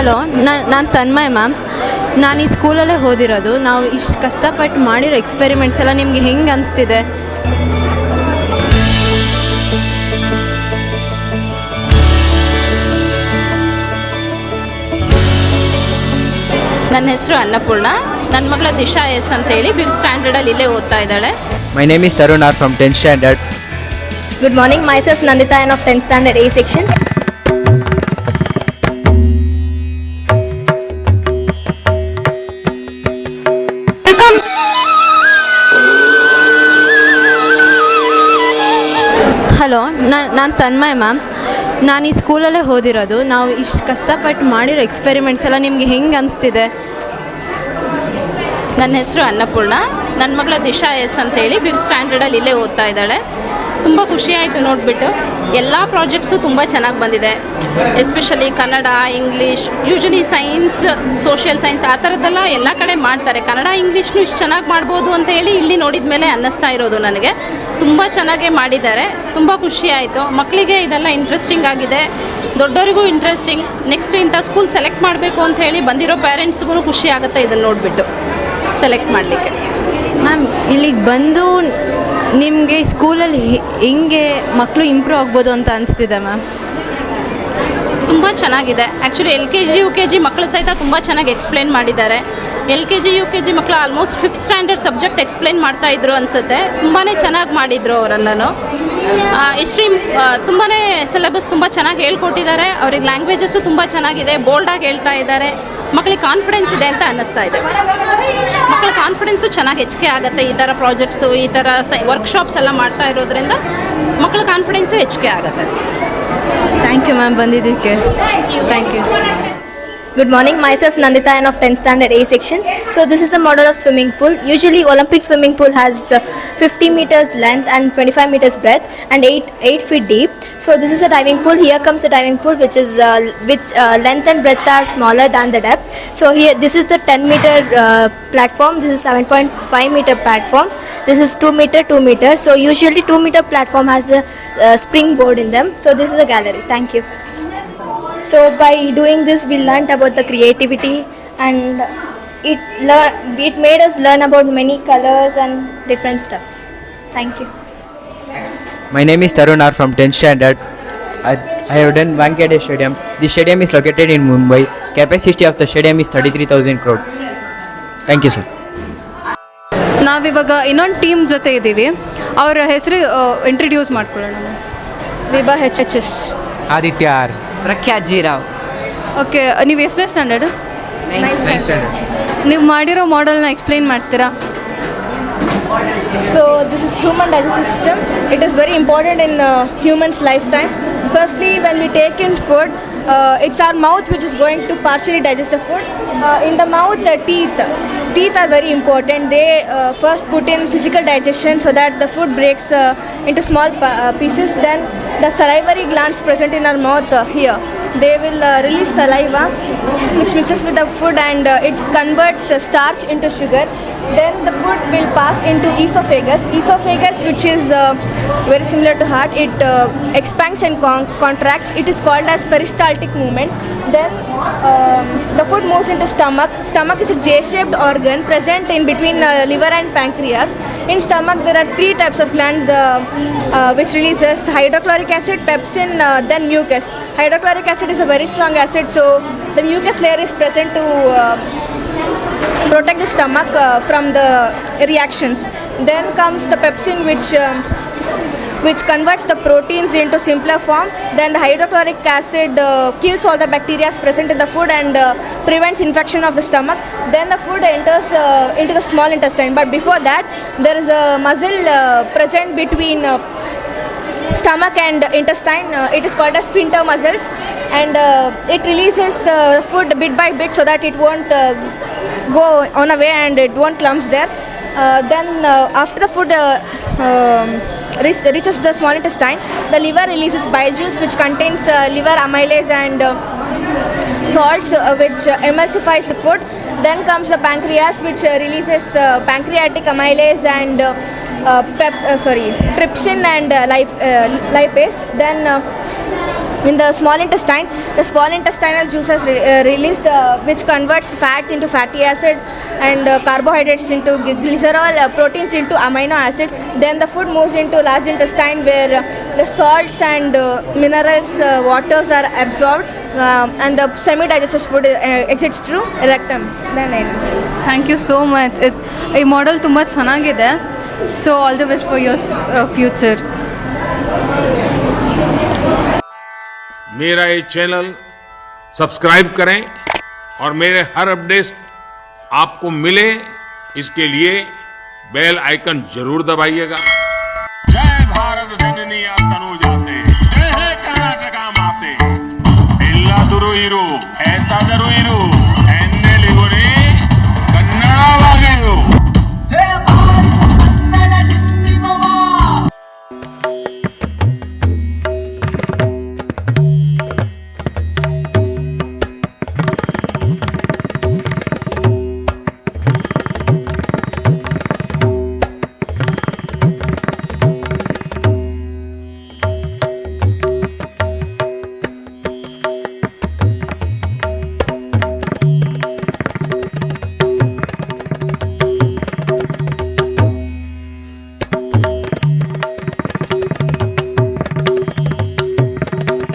Hello ನಾನು Tanmay ma'am. ನಾನು ಈ ಸ್ಕೂಲಲ್ಲೇ ಓದಿರೋದು. ನಾವು ಇಷ್ಟು ಕಷ್ಟಪಟ್ಟು ಮಾಡಿರೋ ಎಕ್ಸ್ಪೆರಿಮೆಂಟ್ಸ್ ಎಲ್ಲ ನಿಮಗೆ ಹೆಂಗೆ ಅನಿಸ್ತಿದೆ? ನನ್ನ ಹೆಸರು ಅನ್ನಪೂರ್ಣ. ನನ್ನ ಮಗಳ ದಿಶಾ ಎಸ್ ಅಂತ ಹೇಳಿ ಫಿಫ್ತ್ ಸ್ಟ್ಯಾಂಡರ್ಡಲ್ಲಿ ಇಲ್ಲೇ ಓದ್ತಾ ಇದ್ದಾಳೆ. My name is Tarun R from tenth standard good morning my Nandita of tenth standard A section ನಾನು ನಾನು ತನ್ಮಯ್ ಮ್ಯಾಮ್. ನಾನು ಈ ಸ್ಕೂಲಲ್ಲೇ ಓದಿರೋದು. ನಾವು ಇಷ್ಟು ಕಷ್ಟಪಟ್ಟು ಮಾಡಿರೋ ಎಕ್ಸ್ಪೆರಿಮೆಂಟ್ಸ್ ಎಲ್ಲ ನಿಮಗೆ ಹೆಂಗೆ ಅನಿಸ್ತಿದೆ? ನನ್ನ ಹೆಸರು ಅನ್ನಪೂರ್ಣ. ನನ್ನ ಮಗಳ ದಿಶಾ ಎಸ್ ಅಂತ ಹೇಳಿ ಫಿಫ್ತ್ ಸ್ಟ್ಯಾಂಡರ್ಡಲ್ಲಿ ಇಲ್ಲೇ ಓದ್ತಾ ಇದ್ದಾಳೆ. ತುಂಬ ಖುಷಿಯಾಯಿತು ನೋಡಿಬಿಟ್ಟು. ಎಲ್ಲ ಪ್ರಾಜೆಕ್ಟ್ಸು ತುಂಬ ಚೆನ್ನಾಗಿ ಬಂದಿದೆ. Especially Kannada, English usually science social science ಆ ಥರದ್ದೆಲ್ಲ ಎಲ್ಲ ಕಡೆ ಮಾಡ್ತಾರೆ. ಕನ್ನಡ, ಇಂಗ್ಲೀಷ್ನು ಇಷ್ಟು ಚೆನ್ನಾಗಿ ಮಾಡ್ಬೋದು ಅಂತ ಹೇಳಿ ಇಲ್ಲಿ ನೋಡಿದ ಮೇಲೆ ಅನ್ನಿಸ್ತಾ ಇರೋದು ನನಗೆ. ತುಂಬ ಚೆನ್ನಾಗೇ ಮಾಡಿದ್ದಾರೆ. ತುಂಬ ಖುಷಿಯಾಯಿತು ಮಕ್ಕಳಿಗೆ ಇದೆಲ್ಲ ಇಂಟ್ರೆಸ್ಟಿಂಗ್ ಆಗಿದೆ. ದೊಡ್ಡವರಿಗೂ ಇಂಟ್ರೆಸ್ಟಿಂಗ್ ನೆಕ್ಸ್ಟ್ ಇಂಥ ಸ್ಕೂಲ್ ಸೆಲೆಕ್ಟ್ ಮಾಡಬೇಕು ಅಂತ ಹೇಳಿ ಬಂದಿರೋ ಪೇರೆಂಟ್ಸ್ಗೂ ಖುಷಿ ಆಗುತ್ತೆ ಇದನ್ನು ನೋಡಿಬಿಟ್ಟು. ಸೆಲೆಕ್ಟ್ ಮಾಡಲಿಕ್ಕೆ. ಮ್ಯಾಮ್ ಇಲ್ಲಿಗೆ ಬಂದು ನಿಮಗೆ ಸ್ಕೂಲಲ್ಲಿ ಹೆಂಗೆ ಮಕ್ಕಳು ಇಂಪ್ರೂವ್ ಆಗ್ಬೋದು ಅಂತ ಅನಿಸ್ತಿದೆ ಮ್ಯಾಮ್? ತುಂಬ ಚೆನ್ನಾಗಿದೆ. Actually L K G, U K G ಮಕ್ಕಳು ಸಹಿತ ತುಂಬ ಚೆನ್ನಾಗಿ ಎಕ್ಸ್ಪ್ಲೇನ್ ಮಾಡಿದ್ದಾರೆ. L K G, U K G ಮಕ್ಕಳು almost fifth standard subject explain ಮಾಡ್ತಾ ಇದ್ರು ಅನಿಸುತ್ತೆ. ತುಂಬಾ ಚೆನ್ನಾಗಿ ಮಾಡಿದರು ಅವರೆಲ್ಲನೂ ಹಿಸ್ಟ್ರಿ ತುಂಬಾ ಸಿಲೆಬಸ್ ತುಂಬ ಚೆನ್ನಾಗಿ ಹೇಳ್ಕೊಟ್ಟಿದ್ದಾರೆ. ಅವ್ರಿಗೆ ಲ್ಯಾಂಗ್ವೇಜಸ್ಸು ತುಂಬ ಚೆನ್ನಾಗಿದೆ. ಬೋಲ್ಡಾಗಿ ಹೇಳ್ತಾ ಇದ್ದಾರೆ. ಮಕ್ಕಳಿಗೆ ಕಾನ್ಫಿಡೆನ್ಸ್ ಇದೆ ಅಂತ ಅನ್ನಿಸ್ತಾ ಇದೆ. ಮಕ್ಕಳ ಕಾನ್ಫಿಡೆನ್ಸು ಚೆನ್ನಾಗಿ ಹೆಚ್ಚಿಗೆ ಆಗುತ್ತೆ. ಈ ಥರ ಪ್ರಾಜೆಕ್ಟ್ಸು ಈ ಥರ ಸೈ ವರ್ಕ್ಶಾಪ್ಸ್ ಎಲ್ಲ ಮಾಡ್ತಾ ಇರೋದ್ರಿಂದ ಮಕ್ಕಳ ಕಾನ್ಫಿಡೆನ್ಸು ಹೆಚ್ಚಿಗೆ ಆಗುತ್ತೆ. ಥ್ಯಾಂಕ್ ಯು ಮ್ಯಾಮ್ ಬಂದಿದ್ದಕ್ಕೆ. Thank you Good morning, myself Nandita and of 10th standard A section. So this is the model of swimming pool. Usually Olympic swimming pool has uh, 50 meters length and 25 meters breadth and 8 8 feet deep. So this is a diving pool. Here comes the diving pool which is uh, which uh, length and breadth are smaller than the depth. So here this is the 10 meter uh, platform. This is 7.5 meter platform. This is 2 meter 2 meter. So usually 2 meter platform has the uh, springboard in them. So this is a gallery. Thank you. So by doing this, we learnt about the creativity, and it lear- it made us learn about many colors and different stuff. Thank you. My name is Tarunar from 10th standard. I, I have done Wankhede Stadium. The stadium is located in Mumbai. Capacity of the stadium is 33,000 crore. Thank you, sir. ನಾವಿವಾಗ ಇನ್ನೊಂದು team ಜೊತೆ ಇದ್ದೀವಿ ಅವರ ಹೆಸರು introduce ಮಾಡ್ಕೊಳ್ಳೋಣ Viva HHS. Aditya R Prakhyat Jeerao. Okay ನೀವು ಎಷ್ಟನೇ standard ನೀವು ಮಾಡಿರೋ ಮಾಡೆಲ್ನ ಎಕ್ಸ್ಪ್ಲೈನ್ ಮಾಡ್ತೀರಾ? So this is human digest system it is very important in humans life time firstly when we take in food uh, it's our mouth which is going to partially digest the food. Uh, in the mouth, the teeth. Teeth are very important. They uh, first put in physical digestion so that the food breaks uh, into small uh, pieces. Then the salivary glands present in our mouth uh, here. They will uh, release saliva, which mixes with the food and uh, it converts uh, starch into sugar. Then the food will pass into esophagus. Esophagus, which is uh, very similar to heart, it uh, expands and con- contracts. It is called as peristaltic movement. Then um, the food moves into stomach. Stomach is a J-shaped organ present in between uh, liver and pancreas. In stomach, there are three types of glands uh, which releases hydrochloric acid, pepsin, uh, then mucus. Hydrochloric acid is a very strong acid, so the mucus layer is present to uh, protect the stomach uh, from the reactions. Then comes the pepsin, which um, which converts the proteins into simpler form. Then the hydrochloric acid uh, kills all the bacteria present in the food and uh, prevents infection of the stomach. Then the food enters uh, into the small intestine. But before that, there is a muscle uh, present between. Uh, stomach and intestine uh, it is called as sphincter muscles and uh, it releases uh, food bit by bit so that it won't uh, go on away and it won't clumps there uh, then uh, after the food uh, um, reach, reaches the small intestine the liver releases bile juice which contains uh, liver amylase and uh, salts uh, which uh, emulsifies the food. Then comes the pancreas which uh, releases uh, pancreatic amylase and uh, uh, pep, uh, sorry trypsin and uh, lip, uh, lipase. Then uh, in the small intestine. The small intestinal juices re- uh, released, uh, which converts fat into fatty acid and uh, carbohydrates into gly- glycerol, uh, proteins into amino acid. Then the food moves into large intestine where uh, the salts and uh, minerals, uh, waters are absorbed, um, and the semi-digested food uh, exits through rectum. Then anus. Thank you so much it ಈ model ತುಂಬ ಚೆನ್ನಾಗಿದೆ so all the best for your future मेरा ये channel subscribe करें और मेरे हर update आपको मिले, इसके लिए बेल आइकन ज़रूर दबाइएगा।